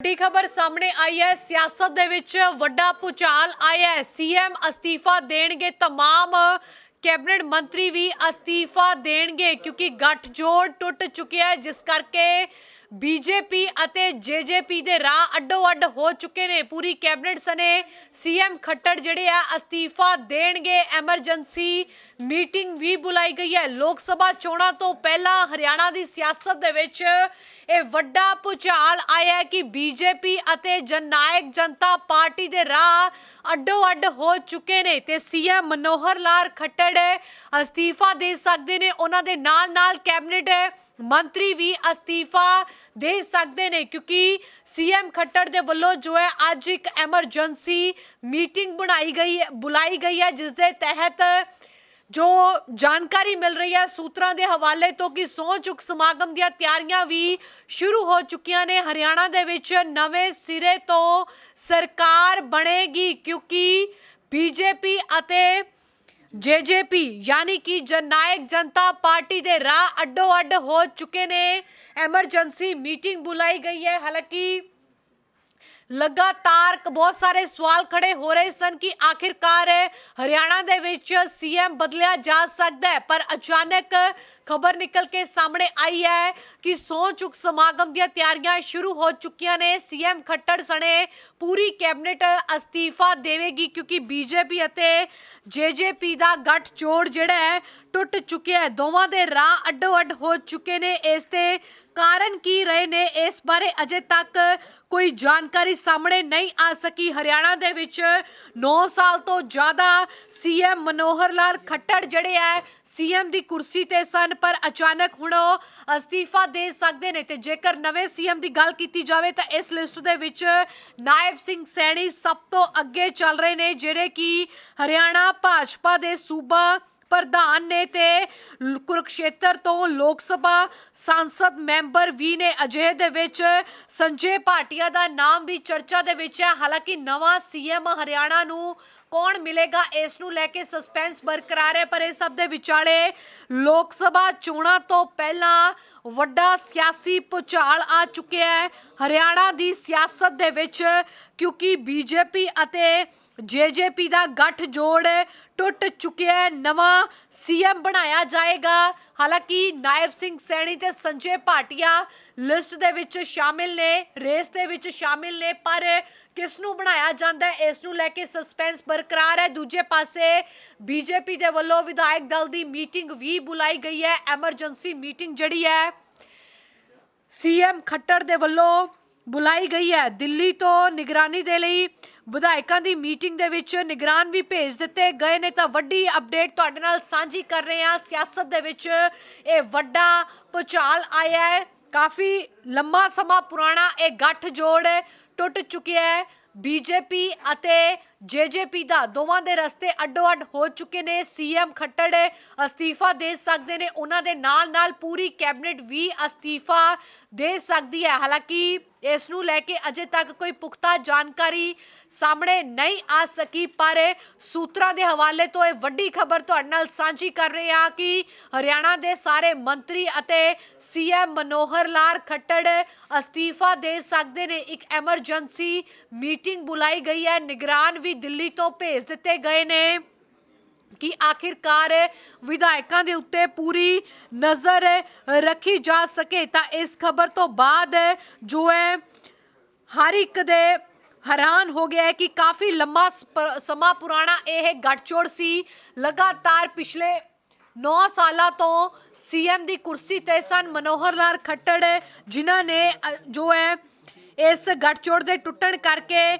ਵੱਡੀ ਖਬਰ ਸਾਹਮਣੇ ਆਈ ਹੈ ਸਿਆਸਤ ਦੇ ਵਿੱਚ ਵੱਡਾ ਭੁਚਾਲ ਆਇਆ ਹੈ ਸੀਐਮ ਅਸਤੀਫਾ ਦੇਣਗੇ तमाम ਕੈਬਨਿਟ ਮੰਤਰੀ ਵੀ ਅਸਤੀਫਾ ਦੇਣਗੇ ਕਿਉਂਕਿ ਗੱਠਜੋੜ ਟੁੱਟ ਚੁੱਕਿਆ ਹੈ ਜਿਸ ਕਰਕੇ ਬੀਜੇਪੀ ਅਤੇ ਜੇਜੇਪੀ ਦੇ ਰਾਹ ਅੱਡੋ ਅੱਡ ਹੋ ਚੁੱਕੇ ਨੇ ਪੂਰੀ ਕੈਬਨਿਟ ਸਨੇ ਸੀਐਮ ਖੱਟੜ ਜਿਹੜੇ ਆ ਅਸਤੀਫਾ ਦੇਣਗੇ ਐਮਰਜੈਂਸੀ ਮੀਟਿੰਗ ਵੀ ਬੁਲਾਈ ਗਈ ਹੈ। ਲੋਕ ਸਭਾ ਚੋਣਾਂ ਤੋਂ ਪਹਿਲਾਂ ਹਰਿਆਣਾ ਦੀ ਸਿਆਸਤ ਦੇ ਵਿੱਚ ਇਹ ਵੱਡਾ ਭੁਚਾਲ ਆਇਆ ਹੈ ਕਿ ਬੀਜੇਪੀ ਅਤੇ ਜਨਨਾਇਕ ਜਨਤਾ ਪਾਰਟੀ ਦੇ ਰਾਹ ਅੱਡੋ ਅੱਡ ਹੋ ਚੁੱਕੇ ਨੇ ਤੇ ਸੀਐਮ ਮਨੋਹਰ ਲਾਲ ਖੱਟੜ ਅਸਤੀਫਾ ਦੇ ਸਕਦੇ ਨੇ। ਉਹਨਾਂ ਦੇ ਨਾਲ ਨਾਲ ਕੈਬਨਿਟ ਮੰਤਰੀ ਵੀ ਅਸਤੀਫਾ ਦੇ ਸਕਦੇ ਨੇ ਕਿਉਂਕਿ ਸੀਐਮ ਖੱਟੜ ਦੇ ਵੱਲੋਂ ਜੋ ਹੈ ਅੱਜ ਇੱਕ ਐਮਰਜੈਂਸੀ ਮੀਟਿੰਗ ਬਣਾਈ ਗਈ ਹੈ, ਬੁਲਾਈ ਗਈ ਹੈ, ਜਿਸ ਦੇ ਤਹਿਤ ਜੋ ਜਾਣਕਾਰੀ ਮਿਲ ਰਹੀ ਹੈ ਸੂਤਰਾਂ ਦੇ ਹਵਾਲੇ ਤੋਂ ਕਿ ਸਹੁੰ ਚੁੱਕ ਸਮਾਗਮ ਦੀਆਂ ਤਿਆਰੀਆਂ ਵੀ ਸ਼ੁਰੂ ਹੋ ਚੁੱਕੀਆਂ ਨੇ। ਹਰਿਆਣਾ ਦੇ ਵਿੱਚ ਨਵੇਂ ਸਿਰੇ ਤੋਂ ਸਰਕਾਰ ਬਣੇਗੀ ਕਿਉਂਕਿ ਬੀਜੇਪੀ ਅਤੇ ਜੇਜੇਪੀ ਯਾਨੀ ਕਿ ਜਨਨਾਇਕ ਜਨਤਾ ਪਾਰਟੀ ਦੇ ਰਾਹ ਅੱਡੋ ਅੱਡ ਹੋ ਚੁੱਕੇ ਨੇ। ਐਮਰਜੈਂਸੀ ਮੀਟਿੰਗ ਬੁਲਾਈ ਗਈ ਹੈ। ਹਾਲਾਂਕਿ ਲਗਾਤਾਰ ਬਹੁਤ ਸਾਰੇ ਸਵਾਲ ਖੜੇ ਹੋ ਰਹੇ ਸਨ ਕਿ ਆਖਿਰਕਾਰ ਹਰਿਆਣਾ ਦੇ ਵਿੱਚ ਸੀਐਮ ਬਦਲਿਆ ਜਾ ਸਕਦਾ ਹੈ, ਪਰ ਅਚਾਨਕ ਖਬਰ ਨਿਕਲ ਕੇ ਸਾਹਮਣੇ ਆਈ ਹੈ ਕਿ ਸਹੁੰ ਚੁੱਕ ਸਮਾਗਮ ਦੀਆਂ ਤਿਆਰੀਆਂ ਸ਼ੁਰੂ ਹੋ ਚੁੱਕੀਆਂ ਨੇ। ਸੀਐਮ ਖੱਟੜ ਸਣੇ ਪੂਰੀ ਕੈਬਨਿਟ ਅਸਤੀਫਾ ਦੇਵੇਗੀ ਕਿਉਂਕਿ ਬੀਜੇਪੀ ਅਤੇ ਜੇਜੇਪੀ ਦਾ ਗੱਠ ਜੋੜ ਜਿਹੜਾ ਹੈ ਟੁੱਟ ਚੁੱਕਿਆ ਹੈ। ਦੋਵਾਂ ਦੇ ਰਾਹ ਅੱਡੋ ਅੱਡ ਹੋ ਚੁੱਕੇ ਨੇ। ਇਸ ਤੇ ਕਾਰਨ ਕੀ ਰਹੇ ਨੇ? ਇਸ ਬਾਰੇ ਅਜੇ ਤੱਕ ਕੋਈ ਜਾਣਕਾਰੀ ਸਾਹਮਣੇ ਨਹੀਂ ਆ ਸਕੀ। ਹਰਿਆਣਾ ਦੇ ਵਿੱਚ 9 ਸਾਲ ਤੋਂ ਜ਼ਿਆਦਾ ਸੀਐਮ ਮਨੋਹਰ ਲਾਲ ਖੱਟੜ ਜਿਹੜੇ ਹੈ ਸੀਐਮ ਦੀ ਕੁਰਸੀ ਤੇ ਸਨ, ਪਰ ਅਚਾਨਕ ਹੁਣ ਉਹ ਅਸਤੀਫਾ ਦੇ ਸਕਦੇ ਨੇ ਤੇ ਜੇਕਰ ਨਵੇਂ ਸੀਐਮ ਦੀ ਗੱਲ ਕੀਤੀ ਜਾਵੇ ਤਾਂ ਇਸ ਲਿਸਟ ਦੇ ਵਿੱਚ ਨਾਇਬ ਸਿੰਘ ਸੈਣੀ ਸਭ ਤੋਂ ਅੱਗੇ ਚੱਲ ਰਹੇ ਨੇ, ਜਿਹੜੇ ਕਿ ਹਰਿਆਣਾ ਭਾਜਪਾ ਦੇ ਸੂਬਾ ਪ੍ਰਧਾਨ ਨੇ ਤੇ ਲ- ਕੁਰੂਕਸ਼ੇਤਰ ਤੋਂ ਲੋਕ ਸਭਾ ਸੰਸਦ ਮੈਂਬਰ ਵੀ ਨੇ। ਅਜੇ ਦੇ ਵਿੱਚ ਸੰਜੇ ਭਾਟੀਆ ਦਾ ਨਾਮ ਵੀ ਚਰਚਾ ਦੇ ਵਿੱਚ ਹੈ। ਹਾਲਾਂਕਿ ਨਵਾਂ ਸੀਐਮ ਹਰਿਆਣਾ ਨੂੰ ਕੌਣ ਮਿਲੇਗਾ, ਇਸ ਨੂੰ ਲੈ ਕੇ ਸਸਪੈਂਸ ਬਰਕਰਾਰ ਹੈ, ਪਰ ਇਹ ਸਭ ਦੇ ਵਿਚਾਲੇ ਲੋਕ ਸਭਾ ਚੋਣਾਂ ਤੋਂ ਪਹਿਲਾਂ ਵੱਡਾ ਸਿਆਸੀ ਭੁਚਾਲ ਆ ਚੁੱਕਿਆ ਹੈ। ਹਰਿਆਣਾ ਦੀ ਸਿਆਸਤ ਦੇ ਵਿੱਚ ਕਿਉਂਕਿ ਬੀਜੇਪੀ ਅਤੇ ਜੇਜੇਪੀ ਦਾ ਗੱਠ ਜੋੜ ਟੁੱਟ ਚੁੱਕਿਆ ਹੈ। ਨਵਾਂ ਸੀਐਮ ਬਣਾਇਆ ਜਾਏਗਾ। ਹਾਲਾਂਕਿ ਨਾਇਬ ਸਿੰਘ ਸੈਣੀ ਤੇ ਸੰਜੇ ਭਾਟੀਆ ਲਿਸਟ ਦੇ ਵਿੱਚ ਸ਼ਾਮਿਲ ਨੇ, ਰੇਸ ਦੇ ਵਿੱਚ ਸ਼ਾਮਿਲ ਨੇ, ਪਰ ਕਿਸ ਨੂੰ ਬਣਾਇਆ ਜਾਂਦਾ ਹੈ ਇਸ ਨੂੰ ਲੈ ਕੇ ਸਸਪੈਂਸ ਬਰਕਰਾਰ ਹੈ। ਦੂਜੇ ਪਾਸੇ ਬੀਜੇਪੀ ਦੇ ਵੱਲੋਂ ਵਿਧਾਇਕ ਦਲ ਦੀ ਮੀਟਿੰਗ ਵੀ ਬੁਲਾਈ ਗਈ ਹੈ। ਐਮਰਜੈਂਸੀ ਮੀਟਿੰਗ ਜਿਹੜੀ ਹੈ, ਸੀਐਮ ਖੱਟੜ ਦੇ ਵੱਲੋਂ ਬੁਲਾਈ ਗਈ ਹੈ। ਦਿੱਲੀ ਤੋਂ ਨਿਗਰਾਨੀ ਦੇ ਲਈ ਵਿਧਾਇਕਾਂ ਦੀ ਮੀਟਿੰਗ ਦੇ ਵਿੱਚ ਨਿਗਰਾਨ ਵੀ ਭੇਜ ਦਿੱਤੇ ਗਏ ਨੇ। ਤਾਂ ਵੱਡੀ ਅਪਡੇਟ ਤੁਹਾਡੇ ਨਾਲ ਸਾਂਝੀ ਕਰ ਰਹੇ ਹਾਂ। ਸਿਆਸਤ ਦੇ ਵਿੱਚ ਇਹ ਵੱਡਾ ਭੁਚਾਲ ਆਇਆ ਹੈ। ਕਾਫੀ ਲੰਮਾ ਸਮਾਂ ਪੁਰਾਣਾ ਇਹ ਗੱਠ ਜੋੜ ਟੁੱਟ ਚੁੱਕਿਆ ਹੈ। ਬੀਜੇਪੀ ਅਤੇ ਜੇਜੇਪੀ ਦਾ ਦੋਵਾਂ ਦੇ ਰਸਤੇ ਅੱਡੋ ਅੱਡ ਹੋ ਚੁੱਕੇ ਨੇ ਸੀਐਮ ਖੱਟੜ ਅਸਤੀਫਾ ਦੇ ਸਕਦੇ ਨੇ, ਉਹਨਾਂ ਦੇ ਨਾਲ ਨਾਲ ਪੂਰੀ ਕੈਬਨਿਟ ਵੀ ਅਸਤੀਫਾ ਦੇ ਸਕਦੀ ਹੈ। ਹਾਲਾਂਕਿ ਇਸ ਨੂੰ ਲੈ ਕੇ ਅਜੇ ਤੱਕ ਕੋਈ ਪੁਖਤਾ ਜਾਣਕਾਰੀ ਸਾਹਮਣੇ ਨਹੀਂ ਆ ਸਕੀ, ਪਰ ਸੂਤਰਾਂ ਦੇ ਹਵਾਲੇ ਤੋਂ ਇਹ ਵੱਡੀ ਖਬਰ ਤੁਹਾਡੇ ਨਾਲ ਸਾਂਝੀ ਕਰ ਰਹੇ ਹਾਂ ਕਿ ਹਰਿਆਣਾ ਦੇ ਸਾਰੇ ਮੰਤਰੀ ਅਤੇ ਸੀਐਮ ਮਨੋਹਰ ਲਾਲ ਖੱਟੜ ਅਸਤੀਫਾ ਦੇ ਸਕਦੇ ਨੇ। ਇੱਕ ਐਮਰਜੈਂਸੀ ਮੀਟਿੰਗ ਬੁਲਾਈ ਗਈ ਹੈ। ਨਿਗਰਾਨ ਵੀ ਦਿੱਲੀ ਤੋਂ ਭੇਜ ਦਿੱਤੇ ਗਏ ਨੇ ਕਿ ਆਖਿਰਕਾਰ ਵਿਧਾਇਕਾਂ ਦੇ ਉੱਤੇ ਪੂਰੀ ਨਜ਼ਰ ਰੱਖੀ ਜਾ ਸਕੇ। ਤਾਂ ਇਸ ਖਬਰ ਤੋਂ ਬਾਅਦ ਜੋ ਹੈ, ਹਰ ਇੱਕ ਦੇ ਹੈਰਾਨ ਹੋ ਗਿਆ ਹੈ ਕਿ ਕਾਫੀ ਲੰਮਾ ਸਮਾਂ ਪੁਰਾਣਾ ਇਹ ਗੱਠਜੋੜ ਸੀ। ਲਗਾਤਾਰ ਪਿਛਲੇ 9 ਸਾਲਾਂ ਤੋਂ ਸੀਐਮ ਦੀ ਕੁਰਸੀ ਤੇ ਸਨ। ਮਨੋਹਰ ਲਾਲ ਖੱਟੜ, ਜਿਨ੍ਹਾਂ ਨੇ ਜੋ ਹੈ, ਇਸ ਗੱਠਜੋੜ ਦੇ ਟੁੱਟਣ ਕਰਕੇ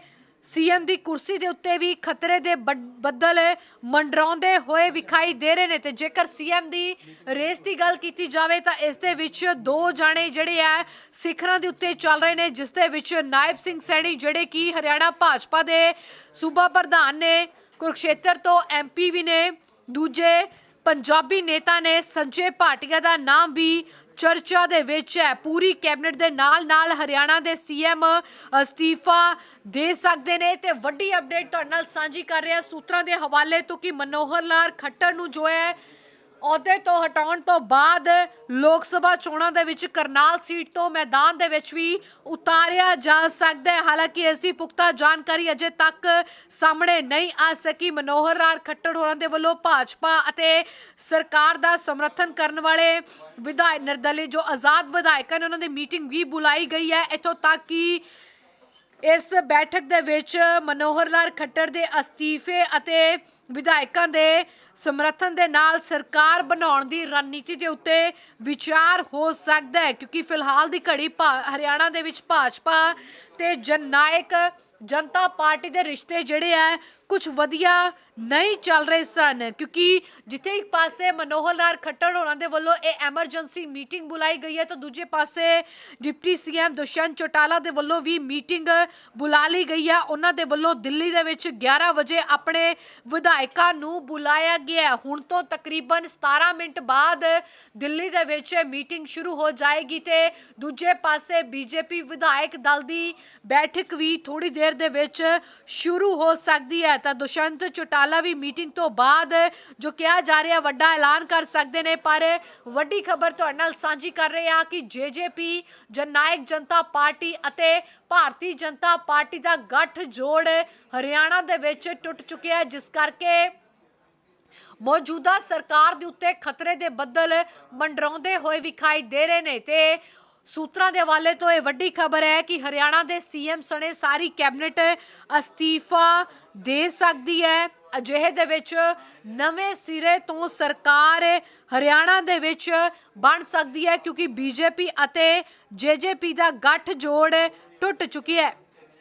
ਸੀਐਮ ਦੀ ਕੁਰਸੀ ਦੇ ਉੱਤੇ ਵੀ ਖਤਰੇ ਦੇ ਬੱਡ- ਬੱਦਲ ਮੰਡਰਾਉਂਦੇ ਹੋਏ ਵਿਖਾਈ ਦੇ ਰਹੇ ਨੇ ਤੇ ਜੇਕਰ ਸੀਐਮ ਦੀ ਰੇਸ ਦੀ ਗੱਲ ਕੀਤੀ ਜਾਵੇ ਤਾਂ ਇਸ ਦੇ ਵਿੱਚ ਦੋ ਜਾਣੇ ਜਿਹੜੇ ਆ ਸਿਖਰਾਂ ਦੇ ਉੱਤੇ ਚੱਲ ਰਹੇ ਨੇ, ਜਿਸ ਦੇ ਵਿੱਚ ਨਾਇਬ ਸਿੰਘ ਸੈਣੀ ਜਿਹੜੇ ਕਿ ਹਰਿਆਣਾ ਭਾਜਪਾ ਦੇ ਸੂਬਾ ਪ੍ਰਧਾਨ ਨੇ, ਕੁਰਕਸ਼ੇਤਰ ਤੋਂ ਐਮਪੀ ਵੀ ਨੇ, ਦੂਜੇ ਪੰਜਾਬੀ ਨੇਤਾ ਨੇ ਸੰਜੇ ਭਾਟੀਆ ਦਾ ਨਾਮ ਵੀ ਚਰਚਾ ਦੇ ਵਿੱਚ ਹੈ। ਪੂਰੀ ਕੈਬਨਿਟ ਦੇ ਨਾਲ ਨਾਲ ਹਰਿਆਣਾ ਦੇ ਸੀਐਮ ਅਸਤੀਫਾ ਦੇ ਸਕਦੇ ਨੇ ਤੇ ਵੱਡੀ ਅਪਡੇਟ ਤੁਹਾਡੇ ਨਾਲ ਸਾਂਝੀ ਕਰ ਰਿਹਾ। ਸੂਤਰਾਂ ਦੇ ਹਵਾਲੇ ਤੋਂ ਕਿ ਮਨੋਹਰ ਲਾਲ ਖੱਟਰ ਨੂੰ ਜੋ ਹੈ ਅਹੁਦੇ ਤੋਂ ਹਟਾਉਣ ਤੋਂ ਬਾਅਦ ਲੋਕ ਸਭਾ ਚੋਣਾਂ ਦੇ ਵਿੱਚ ਕਰਨਾਲ ਸੀਟ ਤੋਂ ਮੈਦਾਨ ਦੇ ਵਿੱਚ ਵੀ ਉਤਾਰਿਆ ਜਾ ਸਕਦਾ ਹੈ। ਹਾਲਾਂਕਿ ਇਸ ਦੀ ਪੁਖਤਾ ਜਾਣਕਾਰੀ ਅਜੇ ਤੱਕ ਸਾਹਮਣੇ ਨਹੀਂ ਆ ਸਕੀ। ਮਨੋਹਰ ਲਾਲ ਖੱਟੜ ਹੋਰਾਂ ਦੇ ਵੱਲੋਂ ਭਾਜਪਾ ਅਤੇ ਸਰਕਾਰ ਦਾ ਸਮਰਥਨ ਕਰਨ ਵਾਲੇ ਵਿਧਾਇਕ ਨਿਰਦਲੀ ਜੋ ਆਜ਼ਾਦ ਵਿਧਾਇਕਾਂ ਨੇ ਉਹਨਾਂ ਦੀ ਮੀਟਿੰਗ ਵੀ ਬੁਲਾਈ ਗਈ ਹੈ। ਇੱਥੋਂ ਤੱਕ ਕਿ ਇਸ ਬੈਠਕ ਦੇ ਵਿੱਚ ਮਨੋਹਰ ਲਾਲ ਖੱਟੜ ਦੇ ਅਸਤੀਫੇ ਅਤੇ ਵਿਧਾਇਕਾਂ ਦੇ ਸਮਰਥਨ ਦੇ ਨਾਲ ਸਰਕਾਰ ਬਣਾਉਣ ਦੀ ਰਣਨੀਤੀ ਦੇ ਉੱਤੇ ਵਿਚਾਰ ਹੋ ਸਕਦਾ ਹੈ, ਕਿਉਂਕਿ ਫਿਲਹਾਲ ਦੀ ਘੜੀ ਭਾ- ਹਰਿਆਣਾ ਦੇ ਵਿੱਚ ਭਾਜਪਾ ਤੇ ਜਨਨਾਇਕ ਜਨਤਾ ਪਾਰਟੀ ਦੇ ਰਿਸ਼ਤੇ ਜਿਹੜੇ ਆ ਕੁਝ ਵਧੀਆ ਨਹੀਂ ਚੱਲ ਰਹੇ ਸਨ, ਕਿਉਂਕਿ ਜਿੱਥੇ ਇੱਕ ਪਾਸੇ ਮਨੋਹਰ ਲਾਲ ਖੱਟੜ ਹੋਰਾਂ ਦੇ ਵੱਲੋਂ ਇਹ ਐਮਰਜੈਂਸੀ ਮੀਟਿੰਗ ਬੁਲਾਈ ਗਈ ਹੈ, ਤਾਂ ਦੂਜੇ ਪਾਸੇ ਡਿਪਟੀ ਸੀਐਮ ਦੁਸ਼ਯੰਤ ਚੌਟਾਲਾ ਦੇ ਵੱਲੋਂ ਵੀ ਮੀਟਿੰਗ ਬੁਲਾ ਲਈ ਗਈ ਹੈ। ਉਹਨਾਂ ਦੇ ਵੱਲੋਂ ਦਿੱਲੀ ਦੇ ਵਿੱਚ 11 ਵਜੇ ਆਪਣੇ ਵਿਧਾਇਕਾਂ ਨੂੰ ਬੁਲਾਇਆ ਗਿਆ ਹੁਣ ਤੋਂ ਤਕਰੀਬਨ 17 ਮਿੰਟ ਬਾਅਦ ਦਿੱਲੀ ਦੇ ਵਿੱਚ ਮੀਟਿੰਗ ਸ਼ੁਰੂ ਹੋ ਜਾਏਗੀ ਤੇ ਦੂਜੇ ਪਾਸੇ ਬੀਜੇਪੀ ਵਿਧਾਇਕ ਦਲ ਦੀ ਬੈਠਕ ਵੀ ਥੋੜੀ ਦੇਰ ਦੇ ਵਿੱਚ ਸ਼ੁਰੂ ਹੋ ਸਕਦੀ ਹੈ। ਤਾਂ ਦੁਸ਼ਯੰਤ ਚੋਟਾਲਾ ਵੀ ਮੀਟਿੰਗ ਤੋਂ ਬਾਅਦ ਜੋ ਕਿਹਾ ਜਾ ਰਿਹਾ, ਵੱਡਾ ਐਲਾਨ ਕਰ ਸਕਦੇ ਨੇ, ਪਰ ਵੱਡੀ ਖਬਰ ਤੁਹਾਡੇ ਨਾਲ ਸਾਂਝੀ ਕਰ ਰਹੇ ਹਾਂ ਕਿ ਜੇਜੇਪੀ, ਜਨਨਾਇਕ ਜਨਤਾ ਪਾਰਟੀ ਅਤੇ ਭਾਰਤੀ ਜਨਤਾ ਪਾਰਟੀ ਦਾ ਗੱਠ ਜੋੜ ਹਰਿਆਣਾ ਦੇ ਵਿੱਚ ਟੁੱਟ ਚੁੱਕਿਆ ਜਿਸ ਕਰਕੇ ਮੌਜੂਦਾ ਸਰਕਾਰ ਦੇ ਉੱਤੇ ਖਤਰੇ ਦੇ ਬੱਦਲ ਮੰਡਰਾਉਂਦੇ ਹੋਏ ਵਿਖਾਈ ਦੇ ਰਹੇ ਨੇ ਤੇ ਸੂਤਰਾਂ ਦੇ ਹਵਾਲੇ ਤੋਂ ਇਹ ਵੱਡੀ ਖਬਰ ਹੈ ਕਿ ਹਰਿਆਣਾ ਦੇ ਸੀਐਮ ਸਣੇ ਸਾਰੀ ਕੈਬਨਿਟ ਅਸਤੀਫਾ ਦੇ ਸਕਦੀ ਹੈ। ਅਜਿਹੇ ਦੇ ਵਿੱਚ ਨਵੇਂ ਸਿਰੇ ਤੋਂ ਸਰਕਾਰ ਹਰਿਆਣਾ ਦੇ ਵਿੱਚ ਬਣ ਸਕਦੀ ਹੈ ਕਿਉਂਕਿ ਬੀਜੇਪੀ ਅਤੇ ਜੇਜੇਪੀ ਦਾ ਗੱਠ ਜੋੜ ਟੁੱਟ ਚੁੱਕੀ ਹੈ।